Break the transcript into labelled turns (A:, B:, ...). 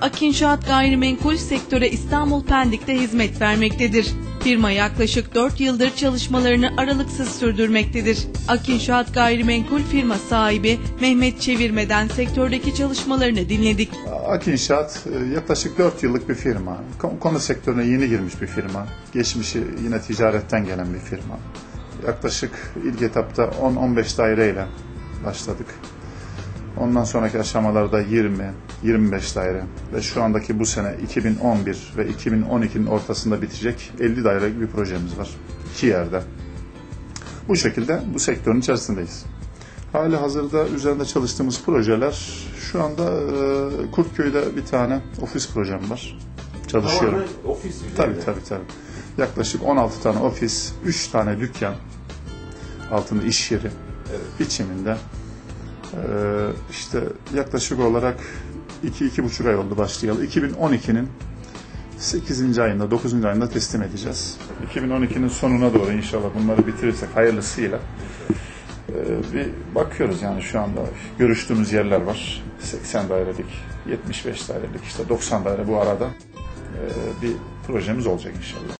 A: Akinşaat Gayrimenkul sektöre İstanbul Pendik'te hizmet vermektedir. Firma yaklaşık 4 yıldır çalışmalarını aralıksız sürdürmektedir. Akinşaat Gayrimenkul firma sahibi Mehmet Çevirmeden sektördeki çalışmalarını dinledik.
B: Ak e, yaklaşık 4 yıllık bir firma. Kon- Konu sektörüne yeni girmiş bir firma. Geçmişi yine ticaretten gelen bir firma. Yaklaşık ilk etapta 10-15 daireyle başladık. Ondan sonraki aşamalarda 20, 25 daire ve şu andaki bu sene 2011 ve 2012'nin ortasında bitecek 50 dairelik bir projemiz var. İki yerde. Bu şekilde bu sektörün içerisindeyiz. Hali hazırda üzerinde çalıştığımız projeler şu anda e, Kurtköy'de bir tane ofis projem var. Çalışıyorum.
C: Tamamen ofis üzerinde.
B: Tabii tabii tabii. Yaklaşık 16 tane ofis, 3 tane dükkan, altında iş yeri biçiminde. Ee, işte yaklaşık olarak 2-2,5 ay oldu başlayalı. 2012'nin 8. ayında, 9. ayında teslim edeceğiz. 2012'nin sonuna doğru inşallah bunları bitirirsek hayırlısıyla ee, bir bakıyoruz yani şu anda görüştüğümüz yerler var. 80 dairelik, 75 dairelik, işte 90 daire bu arada ee, bir projemiz olacak inşallah.